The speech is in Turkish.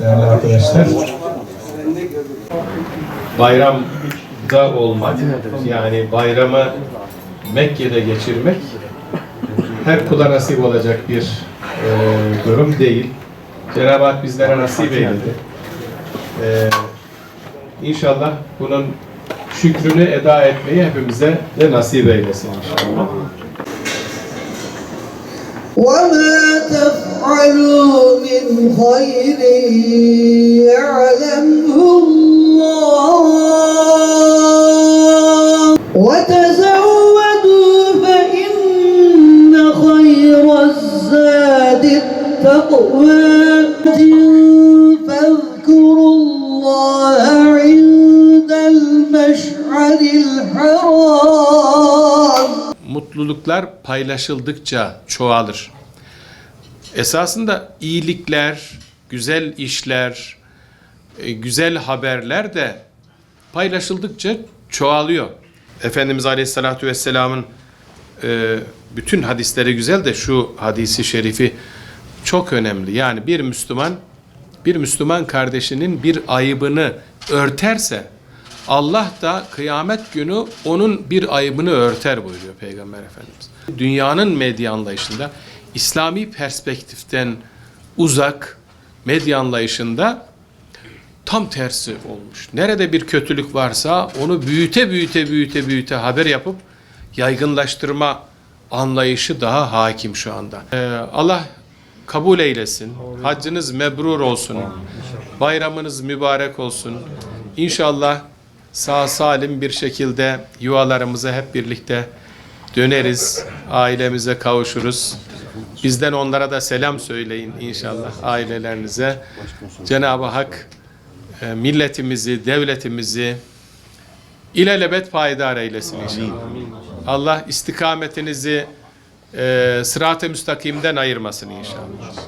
Değerli arkadaşlar. Bayramda olmak, yani bayramı Mekke'de geçirmek her kula nasip olacak bir e, durum değil. Cenab-ı Hak bizlere nasip eyledi. E, İnşallah bunun şükrünü eda etmeyi hepimize de nasip eylesin inşallah. وما تفعلوا من خير يعلمه الله. وتزودوا فإن خير الزاد التقوى. فاذكروا الله عند المشعر الحرام. Mutluluklar paylaşıldıkça çoğalır. Esasında iyilikler, güzel işler, e, güzel haberler de paylaşıldıkça çoğalıyor. Efendimiz Aleyhisselatü Vesselam'ın e, bütün hadisleri güzel de şu hadisi şerifi çok önemli. Yani bir Müslüman bir Müslüman kardeşinin bir ayıbını örterse Allah da kıyamet günü onun bir ayıbını örter buyuruyor Peygamber Efendimiz. Dünyanın medya anlayışında İslami perspektiften uzak medya anlayışında tam tersi olmuş. Nerede bir kötülük varsa onu büyüte büyüte büyüte büyüte haber yapıp yaygınlaştırma anlayışı daha hakim şu anda. Ee, Allah kabul eylesin. Haccınız mebrur olsun. Bayramınız mübarek olsun. İnşallah sağ salim bir şekilde yuvalarımıza hep birlikte döneriz. Ailemize kavuşuruz. Bizden onlara da selam söyleyin inşallah ailelerinize. Cenab-ı Hak e, milletimizi, devletimizi ilelebet payidar eylesin inşallah. Allah istikametinizi e, sırat-ı müstakimden ayırmasın inşallah.